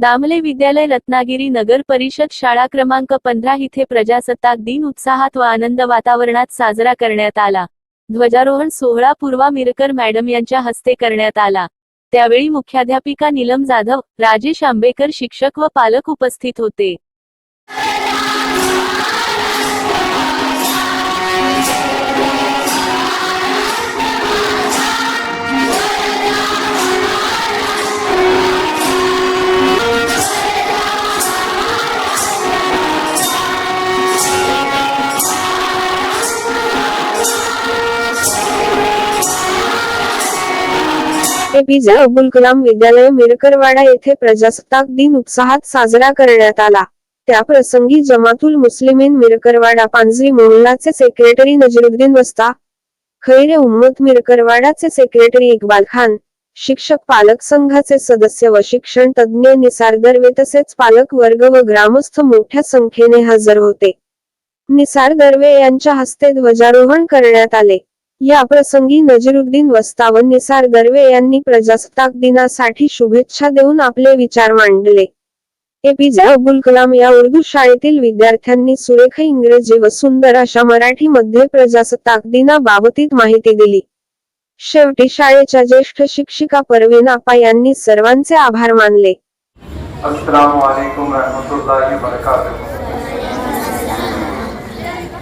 दामले विद्यालय रत्नागिरी नगर परिषद शाळा क्रमांक पंधरा इथे प्रजासत्ताक दिन उत्साहात व आनंद वातावरणात साजरा करण्यात आला. ध्वजारोहण सोहळा पूर्वा मिरकर मॅडम यांच्या हस्ते करण्यात आला. त्यावेळी मुख्याध्यापिका नीलम जाधव राजेश आंबेकर शिक्षक व पालक उपस्थित होते. एपीजे अबुल कलाम विद्यालय मिरकरवाडा येथे प्रजासत्ताक दिन उत्साहात साजरा करण्यात आला. त्या प्रसंगी जमातुल मुस्लिमीन मिरकरवाडा पांजरी मोहल्लाचे सेक्रेटरी नजरुद्दीन वस्ता खैरे उम्मत मिरकरवाडाचे सेक्रेटरी इक्बाल खान शिक्षक पालक संघाचे सदस्य व शिक्षण तज्ज्ञ निसार दर्वे तसेच पालक वर्ग व ग्रामस्थ मोठ्या संख्येने हजर होते. निसार दर्वे यांच्या हस्ते ध्वजारोहण करण्यात आले. या प्रसंगी नजीरुद्दीन वस्तावन निसार दर्वे यांनी प्रजासत्ताक दिनासाठी शुभेच्छा देऊन आपले विचार मांडले. एपीजे अब्दुल कलाम या उर्दू शाळेतील विद्यार्थ्यांनी सुरेख इंग्रजी व सुंदर अशा मराठीमध्ये प्रजासत्ताक दिनाबाबतीत माहिती दिली. शेवटी शाळेच्या ज्येष्ठ शिक्षिका परवीन आपा यांनी सर्वांचे आभार मानले.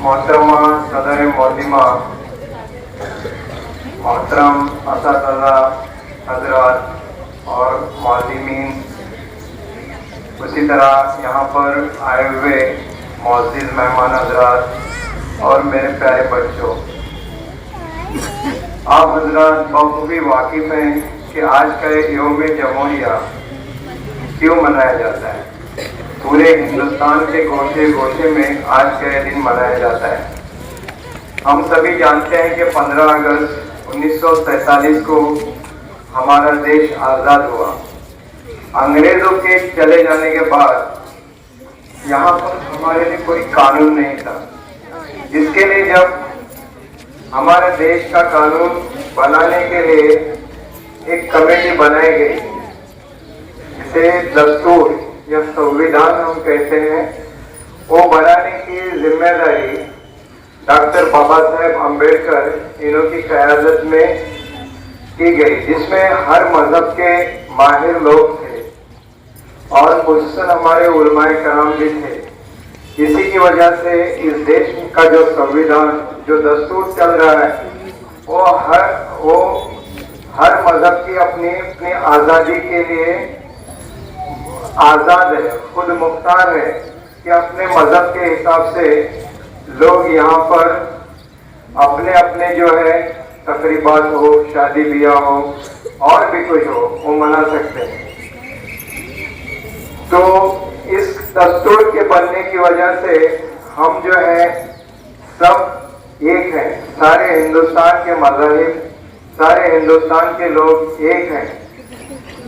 मोहतरमा सदर मोहतरमा मोहतरम असातला हजरात और मोहतमीन उसी तरह यहाँ पर आए हुए मोजिज़ मेहमान हजरात और मेरे प्यारे बच्चों। आप हजरात बखूबी वाकिफ़ हैं कि आज का योम जमहूरिया क्यों मनाया जाता है? पूरे हिंदुस्तान के गोशे गोशे में आज का दिन मनाया जाता है। हम सभी जानते हैं कि 15 अगस्त 1947 को हमारा देश आज़ाद हुआ। अंग्रेज़ों के चले जाने के बाद यहाँ पर हमारे लिए कोई कानून नहीं था। इसके लिए जब हमारे देश का कानून बनाने के लिए एक कमेटी बनाई गई, जिसे दस्तूर या संविधान हम कहते हैं, वो बनाने की ज़िम्मेदारी डॉक्टर बाबा साहेब अंबेडकर इन्हों की क्यादत में की गई, जिसमें हर मज़हब के माहिर लोग थे और खुसूसन हमारे उलमाए कराम भी थे। इसी की वजह से इस देश का जो संविधान, जो दस्तूर चल रहा है, वो हर वो हर मज़हब की अपनी अपनी आज़ादी के लिए आज़ाद है, खुद मुख्तार है कि अपने मज़हब के हिसाब से लोग यहाँ पर अपने अपने जो है तकरीबात हो, शादी ब्याह हो, और भी कुछ हो, वो मना सकते हैं। तो इस दस्तूर के बनने की वजह से हम जो है, सब एक हैं। सारे हिंदुस्तान के मजाहिब, सारे हिंदुस्तान के लोग एक हैं।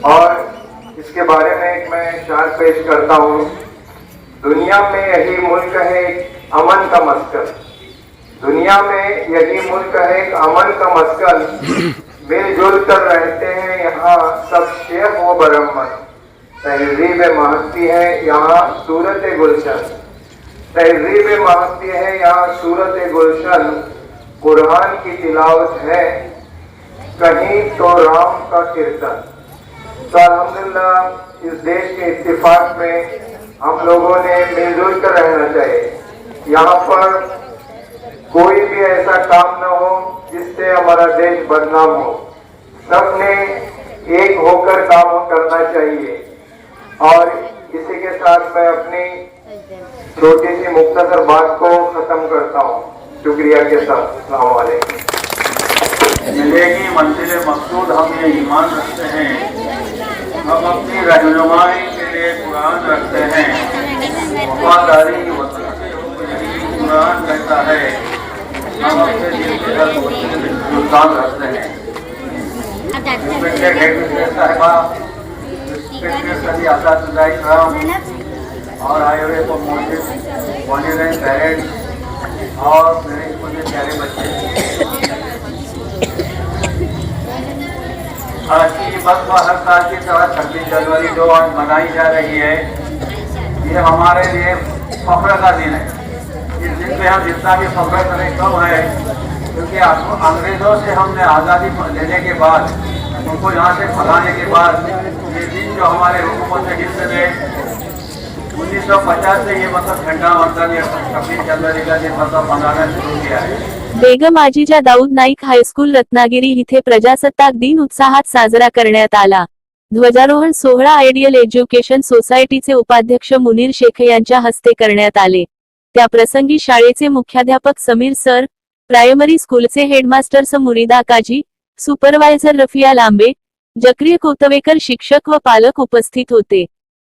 और इसके बारे में एक मैं शार पेश करता हूँ। दुनिया में यही मुल्क है अमन का मस्कन दुनिया में यही मुल्क है अमन का मस्कन मिलजुल कर रहते हैं यहाँ सब शेख व बरमन तहजीब महती है यहाँ सूरत गुलशन। तहजीब महती है यहाँ सूरत गुलशन। कुरान की तिलावत है, कहीं तो राम का कीर्तन। तो अलहमदिल्ला इस देश के इतफाक में हम लोगों ने मिलजुल कर रहना चाहिए। यहाँ पर कोई भी ऐसा काम न हो जिससे हमारा देश बदनाम हो। सबने एक होकर काम करना चाहिए। और इसी के साथ मैं अपनी छोटी सी मुख्तर बात को खत्म करता हूँ। शुक्रिया के साथ। मिलेगी मंजिल मकसूद हम ये ईमान रखते हैं। हम अपनी रहनुमाई कुरान रखते हैं। वफादारी वतन से कुरान कहता है। हम अपने दिल के में हिंदुस्तान रखते हैं। और आए हुए को मौजूद मौजूद हैं पेरेंट्स और मेरे मुझे प्यारे बच्चे। आज की बस व हर साल की तरह छब्बीस जनवरी जो आज मनाई जा रही है, ये हमारे लिए फख्र का दिन है। इस दिन पे हम जितना भी फख्र करें, कम है, क्योंकि अंग्रेज़ों से हमने आज़ादी लेने के बाद, उनको यहाँ से भगाने के बाद, ये दिन जो हमारे हुकूमत के हिस्से में उन्नीस सौ पचास से ये मतलब झंडा वंदन या छब्बीस जनवरी का दिन मतलब मनाना शुरू किया है। बेगम आजीजा दाऊद नाईक हायस्कूल रत्नागिरी इथे प्रजासत्ताक दिन उत्साहात साजरा करण्यात आला. ध्वजारोहण सोहळा आयडियल एज्युकेशन सोसायटीचे उपाध्यक्ष मुनीर शेख यांच्या हस्ते करण्यात आले. त्याप्रसंगी शाळेचे मुख्याध्यापक समीर सर प्रायमरी स्कूलचे हेडमास्टर मुरिदा काजी सुपरवायझर रफिया लांबे जक्रिय कोतवेकर शिक्षक व पालक उपस्थित होते.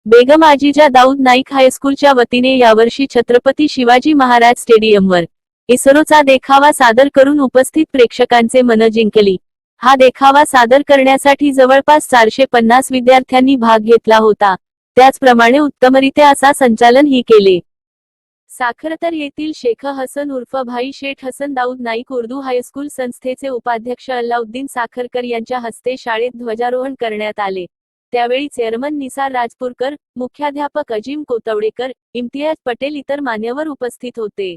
बेगम आजीजा दाऊद नाईक हायस्कूलच्या वतीने यावर्षी छत्रपती शिवाजी महाराज स्टेडियमवर इस्रोचा देखावा सादर करून उपस्थित प्रेक्षकांचे मन जिंकली. हा देखावा सादर करण्यासाठी जवळपास चारशे पन्नास विद्यार्थ्यांनी भाग घेतला होता. त्याचप्रमाणे उत्तमरित्या असा संचालन ही केले. साखरतर येथील शेख हसन उर्फ भाई शेठ हसन दाऊद नाईक उर्दू हायस्कूल संस्थेचे उपाध्यक्ष अल्लाउद्दीन साखरकर यांच्या हस्ते शाळेत ध्वजारोहण करण्यात आले. त्यावेळी चेअरमन निसार राजपूरकर मुख्याध्यापक अजिम कोतवडेकर इम्तियाज पटेल इतर मान्यवर उपस्थित होते.